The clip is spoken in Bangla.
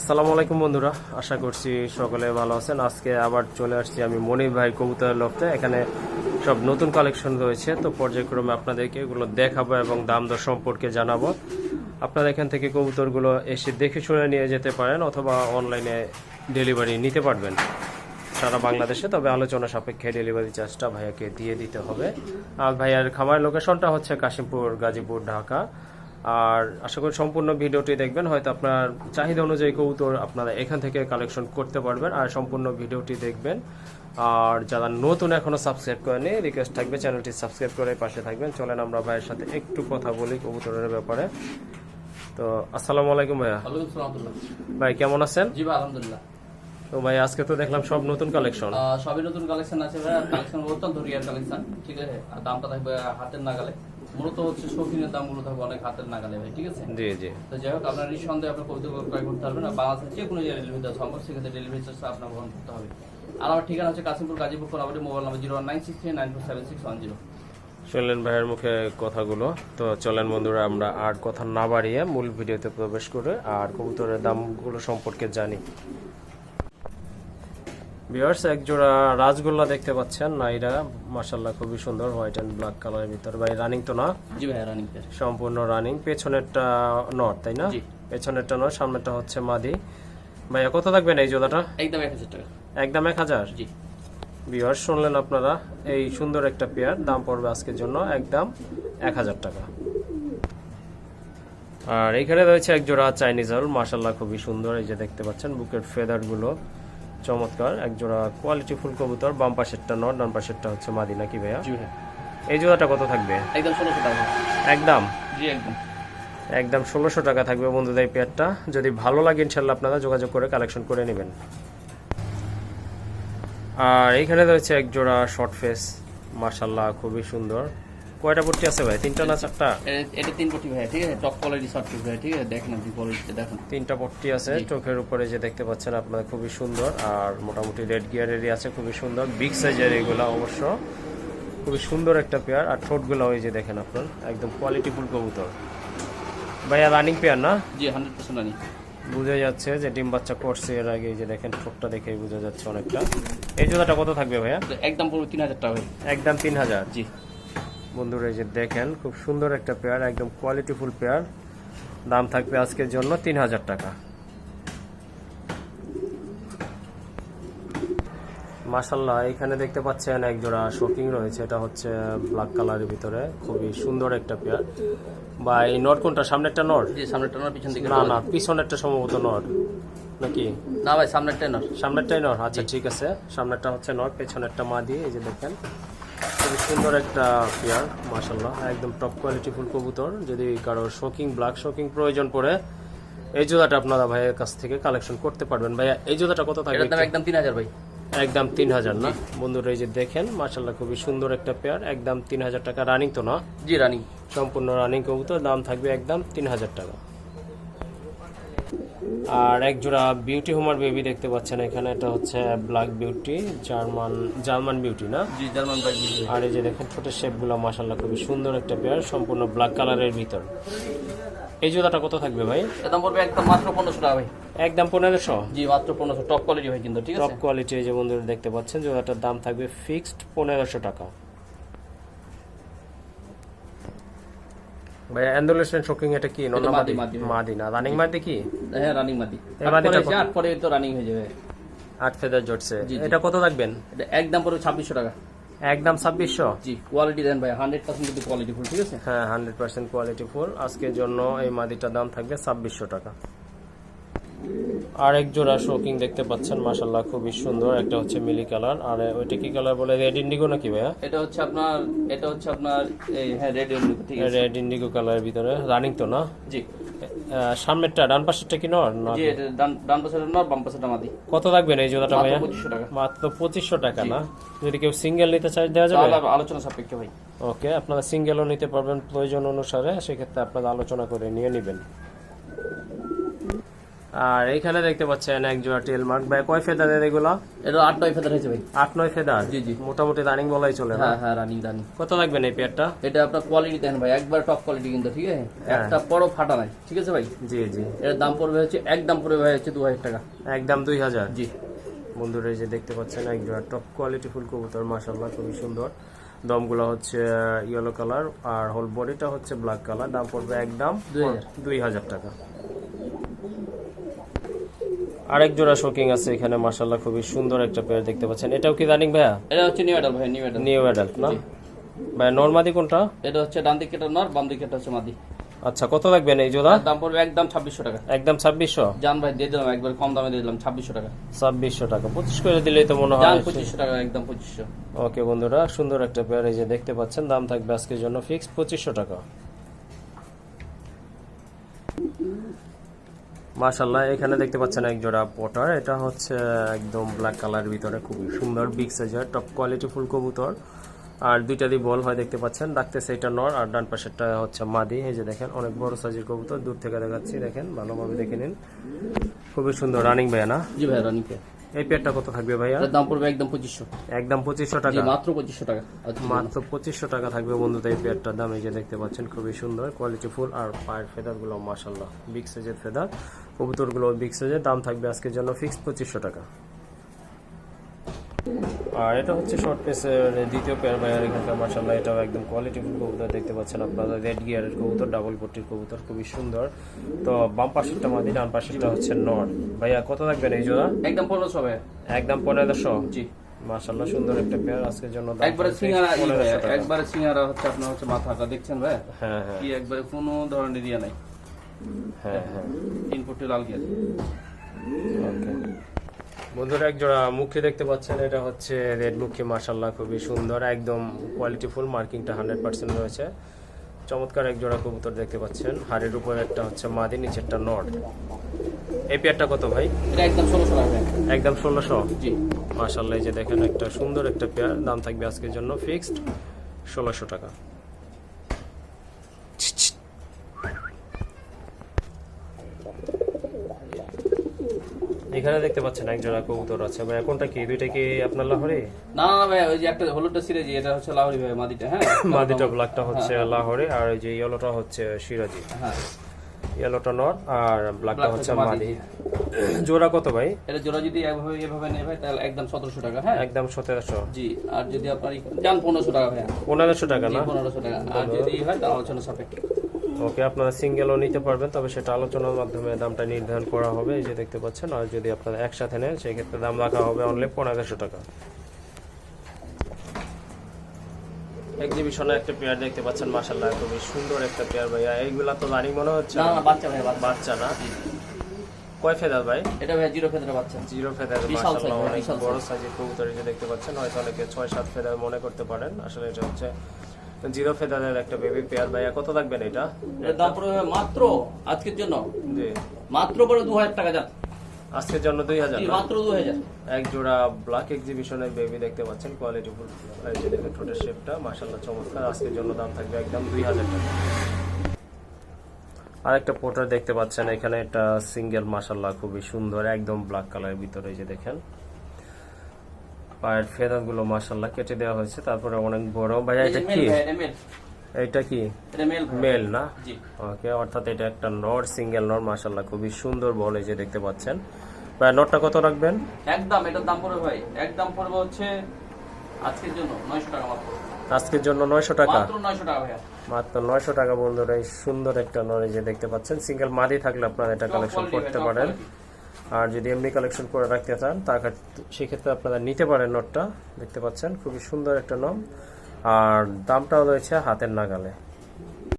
আসসালামু আলাইকুম বন্ধুরা, আশা করছি সকলে ভালো আছেন। আজকে আবার চলে আসছি আমি মনির ভাই কবুতরের লফটে। এখানে সব নতুন কালেকশন রয়েছে, তো পর্যায়ক্রমে আপনাদেরকে এগুলো দেখাবো এবং দাম দর সম্পর্কে জানাব। আপনারা এখান থেকে কবুতরগুলো এসে দেখে শুনে নিয়ে যেতে পারেন অথবা অনলাইনে ডেলিভারি নিতে পারবেন। সারা বাংলাদেশে, তবে আলোচনা সাপেক্ষে ডেলিভারি চার্জটা ভাইয়াকে দিয়ে দিতে হবে। আর ভাইয়ার খামার লোকেশনটা হচ্ছে কাশিমপুর, গাজীপুর, ঢাকা। আর আশা করি সম্পূর্ণ ভিডিওটি দেখবেন। হয়তো আপনার চাহিদা অনুযায়ী কবুতর আপনারা এখান থেকে কালেকশন করতে পারবেন আর সম্পূর্ণ ভিডিওটি দেখবেন। আর যারা নতুন এখনও সাবস্ক্রাইব করেনি রিকোয়েস্ট থাকবে চ্যানেলটি সাবস্ক্রাইব করে পাশে থাকবেন। চলেন আমরা ভাইয়ের সাথে একটু কথা বলি কবুতরের ব্যাপারে। তো আসসালামু আলাইকুম ভাইয়া। ভাই কেমন আছেন? জি ভাই আলহামদুলিল্লাহ। তো ভাই আজকে তো দেখলাম সব নতুন কালেকশন সবই নতুন কালেকশন আছে ভাই কালেকশন অত্যন্ত রিয়ার কালেকশন ঠিক আছে? আর দামটা থাকবে হাতের নাগালে। মূলত হচ্ছে শৌখিনের দামগুলো থাকবে অনেক হাতের নাগালে ভাই ঠিক আছে? জি জি। তো যাই হোক আপনার নিঃসন্দেহে আপনার কবিতা ক্রয় করতে পারবেন আর বাংলাদেশের যে কোনো জায়গায় ডেলিভারি দেওয়া সম্ভব সেক্ষেত্রে ডেলিভারি চার্জটা আপনার বহন করতে হবে। আর আমার ঠিকানা হচ্ছে Kashimpur Gazipur Konabari mobile number zero nine six three nine four seven six one zero শুনলেন ভাইয়ের মুখে কথাগুলো। তো চলেন বন্ধুরা আমরা আর কথা না বাড়িয়ে মূল ভিডিওতে প্রবেশ করে আর কবুতরের দামগুলো সম্পর্কে জানি। ভিউয়ার্স এক জোড়া রাজগোল্লা দেখতে পাচ্ছেন। নাইরা মাশাল্লাহ খুবই সুন্দর হোয়াইট অ্যান্ড ব্ল্যাক কালারের ভিতর। ভাই রানিং তো না? জি ভাই রানিং সম্পূর্ণ রানিং পেছনেরটা নট তাই না? পেছনেরটা নট সামনেরটা হচ্ছে মাদি। ভাইয়া কত থাকবেন এই জোড়াটা? একদম এক হাজার টাকা। একদম এক হাজার? জি। ভিউয়ার্স শুনলেন আপনারা এই সুন্দর একটা পেয়ার দাম পড়বে আজকের জন্য একদম এক হাজার টাকা। আর এখানে রয়েছে এক জোড়া চাইনিজ হল মাসাল্লাহ খুবই সুন্দর। এই যে দেখতে পাচ্ছেন বুকের ফেদারগুলো। চমৎকার এক জোড়া কোয়ালিটি ফুল কবুতর বাম পাশেরটা নট ডান পাশেরটা হচ্ছে মাদি নাকি ভাইয়া? জি ভাই এই জোড়াটা কত থাকবে? একদম ষোলোশো টাকা। একদম? জি একদম। একদম ষোলোশো টাকা থাকবে বন্ধুদের এই পেয়ারটা যদি ভালো লাগে ইনশাল্লাহ আপনারা যোগাযোগ করে কালেকশন করে নেবেন। আর এইখানে রয়েছে এক জোড়া শর্ট ফেস মাশাল্লাহ খুবই সুন্দর। কয়টা পট্টি আছে ভাই? তিনটা না চারটা? এটা তিন কোটি ভাই ঠিক আছে? টপ কোয়ালিটি শর্ট ভাই ঠিক আছে? দেখেন আপনি কোয়ালিটিটা দেখুন। তিনটা পট্টি আছে চোখের উপরে যে দেখতে পাচ্ছেন আপনারা খুবই সুন্দর আর মোটামুটি রেড গিয়ারেরই আছে খুবই সুন্দর। বিগ সাইজের এগুলা অবশ্য খুবই সুন্দর একটা পেয়ার আর ঠোঁটগুলো ওই যে দেখেন আপনার একদম কোয়ালিটি ফুল কবুতর। ভাইয়া রানিং পেয়ার না? জি হান্ড্রেড পার্সেন্ট রানি বোঝা যাচ্ছে যে ডিম বাচ্চা করছে এর আগে এই যে দেখেন ঠোঁটটা দেখেই বোঝা যাচ্ছে অনেকটা। এই জোড়াটা কত থাকবে ভাইয়া? একদম পুরো তিন হাজার টাকা ভাই। একদম তিন হাজার। জি। বন্ধুরা এই যে দেখেন খুব সুন্দর একটা পেয়ার একদম কোয়ালিটিফুল পেয়ার। দাম থাকবে আজকের জন্য তিন হাজার টাকা। মাসাল্লাহ এখানে দেখতে পাচ্ছেন এক জোড়া শোকিং রয়েছে এটা হচ্ছে ব্ল্যাক কালারের ভিতরে। খুবই সুন্দর একটা পেয়ার। বা এই নট কোনটা? সামনেরটা নট? জি সামনেরটা নয় পিছন দিকে না না পিছনেরটা সম্ভবত নট। নাকি? না ভাই সামনেরটা নয় সামনেরটাই নট? আচ্ছা ঠিক আছে। সামনেরটা হচ্ছে নট পেছনেরটা মা দিয়ে এই যে দেখেন। খুবই সুন্দর একটা পেয়ার মাসাল্লাহ একদম টপ কোয়ালিটি ফুল কবুতর। যদি কারও শোকিং ব্ল্যাক শোকিং প্রয়োজন পড়ে এই জোড়াটা আপনারা ভাইয়ের কাছ থেকে কালেকশন করতে পারবেন। ভাইয়া এই জোড়াটা কত থাকবে? একদম তিন হাজার ভাই। একদম তিন হাজার না? বন্ধুরা এই যে দেখেন মাসাল্লাহ খুবই সুন্দর একটা পেয়ার একদম তিন হাজার টাকা রানিং তো না? জি রানিং সম্পূর্ণ রানিং কবুতর দাম থাকবে একদম তিন হাজার টাকা। আর এক জোড়া বিউটি হোমার বেবি দেখতে পাচ্ছেন এখানে। এটা হচ্ছে black beauty German German beauty না? জি জার্মান বাইক আর এই যে দেখেন ছোটের শেপগুলো মাসাল্লাহ খুবই সুন্দর একটা পেয়ার সম্পূর্ণ ব্ল্যাক কালারের ভিতর। এই জোড়াটা কত থাকবে ভাই? দাম পড়বে একদম মাত্র পনেরোশো টাকা ভাই। একদম পনেরোশো? জি মাত্র পনেরোশো। টপ কোয়ালিটি ভাই কিন্তু ঠিক টপ কোয়ালিটি এই যে বন্ধুরা দেখতে পাচ্ছেন জোড়াটার দাম থাকবে ফিক্সড পনেরোশো টাকা। ভাইয়া অ্যান্ডোলেশন শোকিং এটা কি? নন মাদি? মাদি, মাদি, মাদি। না রানিং মাদি কি? হ্যাঁ রানিং মাদি। এই মাদিটা আট পরে এসে আট পরে তো রানিং হয়ে যাবে। আট ফেদার জটছে। জি, জি। এটা কত রাখবেন? এটা একদম পড়বে ছাব্বিশশো টাকা। একদম ছাব্বিশশো? জি কোয়ালিটি দেন ভাই কিন্তু কোয়ালিটি ফুল ঠিক আছে? হ্যাঁ হান্ড্রেড পার্সেন্ট কোয়ালিটি ফুল আজকের জন্য এই মাদিটার দাম থাকবে ছাব্বিশশো টাকা। আর এক জোড়া শোকিং দেখতে পাচ্ছেন মাসাল্লাহ খুবই সুন্দর। একটা হচ্ছে মিলি কালার আর ওইটা কি কালার বলে? রেড ইন্ডিগো নাকি ভাইয়া? এটা হচ্ছে আপনার এটা হচ্ছে আপনার এই হ্যাঁ রেড ইন্ডিগো ঠিক আছে। রেড ইন্ডিগো কালারের ভিতরে। রানিং তো না? জি। সামনেরটা ডান পাশেরটা কি নর? না জি এটা ডান ডান পাশে নর বাম পাশে মাদি। কত রাখবেন এই জোড়াটা ভাইয়া? পঁচিশশো টাকা। মাত্র পঁচিশশো টাকা না? যদি কেউ সিঙ্গেল নিতে চাই দেওয়া যাবে? তাহলে আলোচনা সাপেক্ষে ভাই। ওকে আপনারা সিঙ্গেলও নিতে পারবেন প্রয়োজন অনুসারে সেক্ষেত্রে আপনারা আলোচনা করে নিয়ে নেবেন। আর এখানে দেখতে পাচ্ছেন এক জোড়া টেল মার্ক ভাই কয় ফেদারের এগুলা? এটা আট নয় ফেদার হয়েছে ভাই। আট নয় ফেদার জি, জি। মোটামুটি রানিং বলাই চলে হ্যাঁ হ্যাঁ রানিং রানিং কত লাগবেন এই পেয়ারটা এটা আপনার কোয়ালিটি দেন ভাই একবার টপ কোয়ালিটি কিন্তু ঠিক আছে? একটা বড় ফাটা নাই ঠিক আছে ভাই? জি জি। এর দাম পড়বে হচ্ছে এক দাম পড়বে ভাই হচ্ছে দু হাজার টাকা। একদম দুই হাজার? জি। বন্ধুরা এই যে দেখতে পাচ্ছেন এক জোড়া টপ কোয়ালিটি ফুল কবুতর মাসাল্লাহ খুবই সুন্দর। দমগুলো হচ্ছে ইয়েলো কালার আর হোল বডিটা হচ্ছে ব্ল্যাক কালার দাম পড়বে একদম। দুই হাজার টাকা। আরেক জোড়া শোকিং আছে এখানে মাসাল্লাহ খুবই সুন্দর একটা পেয়ার দেখতে পাচ্ছেন। এটাও কি রানিং ভাইয়া? এটা হচ্ছে নিউ অ্যাডাল ভাই নিউ অ্যাডাল নিউ অ্যাডাল্ট না? ভাই নর্মাদি কোনটা? এটা হচ্ছে ডান দিকে নর বাম দিকে হচ্ছে মাদি। আচ্ছা কত লাগবেন এই জোড়া? দাম পড়বে একদম ছাব্বিশশো টাকা। একদম ছাব্বিশশো? জান ভাই দিয়ে দিলাম একবার কম দামে দিয়ে দিলাম ছাব্বিশশো টাকা। ছাব্বিশশো টাকা পঁচিশ করে দিলেই তো মনে জান হয় পঁচিশশো টাকা একদম পঁচিশশো। ওকে বন্ধুরা সুন্দর একটা পেয়ার এই যে দেখতে পাচ্ছেন দাম থাকবে আজকের জন্য ফিক্স পঁচিশশো টাকা। মাশাল্লাহ এখানে দেখতে পাচ্ছেন এক জোড়া পটার। এটা হচ্ছে একদম ব্ল্যাক কালার ভিতরে, খুবই সুন্দর বিগ সাইজের টপ কোয়ালিটি ফুল কবুতর। আর দুইটা দিয়ে বল হয় দেখতে পাচ্ছেন ডাকতেছে এটা নর, আর ডান পাশেরটা হচ্ছে মাদি। এই যে দেখেন, অনেক বড় সাইজের কবুতর, দূর থেকে দেখাচ্ছি, দেখেন, ভালোভাবে দেখে নিন। খুবই সুন্দর রানিং ভাইয়া না? জি ভাই রানিকে এই পেয়ারটা কত থাকবে ভাইয়া? দাম পড়বে একদম পঁচিশশো। একদম পঁচিশশো টাকা। মাত্র পঁচিশশো টাকা। আচ্ছা মাত্র পঁচিশশো টাকা থাকবে বন্ধুদের এই পেয়ারটার দাম। এই যে দেখতে পাচ্ছেন খুবই সুন্দর। কোয়ালিটি ফুল আর পায়ের ফেদারগুলো মাসাল্লাহ বিগ সাইজের ফেদার। কবুতরগুলো বিগ সাইজের দাম থাকবে আজকের জন্য ফিক্সড পঁচিশশো টাকা। আর এটা হচ্ছে শর্ট পেসের দ্বিতীয় পেয়ার ভাইয়ার এখানকার মাসাল্লাহ এটাও একদম কোয়ালিটিফুল কবুতর দেখতে পাচ্ছেন আপনারা। রেড গিয়ারের কবুতর ডাবল পট্টির কবুতর খুবই সুন্দর। তো বাম পাশেরটা মাদি ডান পাশেরটা হচ্ছে নর। ভাইয়া কত থাকবেন এই জোড়া? একদম পনেরোশো ভাই একদম পনেরোশো? জি। মাসাল্লাহ সুন্দর একটা পেয়ার আজকের জন্য একবারে সিঙ্গারা ই ভাই, 1500 টাকা। একবারে সিঙ্গারা হচ্ছে আপনার হচ্ছে মাথাটা দেখছেন ভাই হ্যাঁ হ্যাঁ। কি একবারে কোনো ধরনের ইয়ে নাই। হ্যাঁ হ্যাঁ। তিন ফুটি লাল গিয়ার ওকে বন্ধুরা এক জোড়া মুখে দেখতে পাচ্ছেন এটা হচ্ছে রেড মুখী মার্শাল্লাহ খুবই সুন্দর একদম কোয়ালিটি ফুল মার্কিংটা হান্ড্রেড পার্সেন্ট রয়েছে। চমৎকার এক জোড়া কবুতর দেখতে পাচ্ছেন হাড়ের উপর একটা হচ্ছে মাদি নিচেরটা নট এই পেয়ারটা কত ভাই? একদম ষোলোশো একদম ষোলোশো? জি। মার্শাল্লাহ এই যে দেখেন একটা সুন্দর একটা পেয়ার দাম থাকবে আজকের জন্য ফিক্সড ষোলোশো টাকা। এখানে দেখতে পাচ্ছেন এক জোড়া কবুতর আছে। ভাই কোনটা কি? দুইটা কি আপনার লাহোরে? না না ভাই ওই যে একটা হলুদটা সিরেজি এটা হচ্ছে লাহোরি ভাই মাদিটা হ্যাঁ? মাদিটা ব্ল্যাকটা হচ্ছে লাহোরে আর ওই যে ইয়েলোটা হচ্ছে সিরাজি। হ্যাঁ। ইয়েলোটা নর আর ব্ল্যাকটা হচ্ছে মাদি। মাদি। জোড়া কত ভাই? এটা জোড়া যদি এভাবে এভাবে নেয় ভাই তাহলে একদম সতেরোশো টাকা হ্যাঁ। একদম সতেরোশো। জি আর যদি আপনার ই- যান পনেরোশো টাকা ভাই পনেরোশো টাকা না? পনেরোশো টাকা। আর যদি হয় তাহলে আলোচনা সাপেক্ষে। ওকে আপনারা সিঙ্গেলও নিতে পারবেন তবে সেটা আলোচনার মাধ্যমে দামটা নির্ধারণ করা হবে। এই যে দেখতে পাচ্ছেন আর যদি আপনারা একসাথে নেন সেক্ষেত্রে দাম রাখা হবে অনলি পনেরোশো টাকা। এক্সিবিশনে একটা পেয়ার দেখতে পাচ্ছেন মাসাল্লাহ খুবই সুন্দর একটা পেয়ার ভাইয়া। এইগুলা তো রানিং মনে হচ্ছে? না না বাচ্চা ভাই বাচ্চা। না? কয় ফেদার ভাই? এটা ভাই জিরো ক্ষেত্রে বাচ্চা। জিরো ফেদার মাশাআল্লাহ অনেক বড় সাইজের কবুতর এই যে দেখতে পাচ্ছেন হয়তো অনেকে ছয় সাত ফেদার মনে করতে পারেন। আসলে এটা হচ্ছে জিরো ফেদারের একটা বেবি পেয়ার ভাইয়া। কত থাকবেন এটা? দাম পড়বে মাত্র আজকের জন্য। জি। মাত্র পড়ে দু হাজার টাকা যান। আজকের জন্য দুই হাজার মাত্র দু হাজার এক জোড়া ব্ল্যাক এক্সিবিশনের বেবি দেখতে পাচ্ছেন। কোয়ালিটি ফুল দেখেন ঠোঁটের শেপটা মাশাআল্লাহ চমৎকার। আজকের জন্য দাম থাকবে একদম দুই হাজার টাকা। আর একটা পোটার দেখতে পাচ্ছেন। এখানে একটা সিঙ্গেল মাশাআল্লাহ খুবই সুন্দর একদম ব্ল্যাক কালারের ভিতরে যে দেখেন। পায়ের ফেদারগুলো মাশাআল্লাহ কেটে দেওয়া হয়েছে। তারপরে অনেক বড়। ভাইয়া এটা কি? এটা কি? মেল না? ওকে অর্থাৎ এটা একটা নর সিঙ্গেল নর মাশাআল্লাহ। খুবই সুন্দর বল এই যে দেখতে পাচ্ছেন। ভাই নটটা কত রাখবেন? একদম এটার দাম পড়বে ভাই। একদম পড়বে হচ্ছে আজকের জন্য নয়শো টাকা মাত্র। আজকের জন্য নয়শো টাকা? মাত্র নয়শো টাকা ভাইয়া। মাত্র নয়শো টাকা বন্ধুরা এই সুন্দর একটা নর এই যে দেখতে পাচ্ছেন। সিঙ্গেল মাদি থাকলে আপনারা এটা কালেকশন করতে পারেন। আর যদি এমনি কালেকশন করে রাখতে চান তার সেক্ষেত্রে আপনারা নিতে পারেন নোটটা। দেখতে পাচ্ছেন, খুবই সুন্দর একটা নম। আর দামটাও রয়েছে হাতের নাগালে।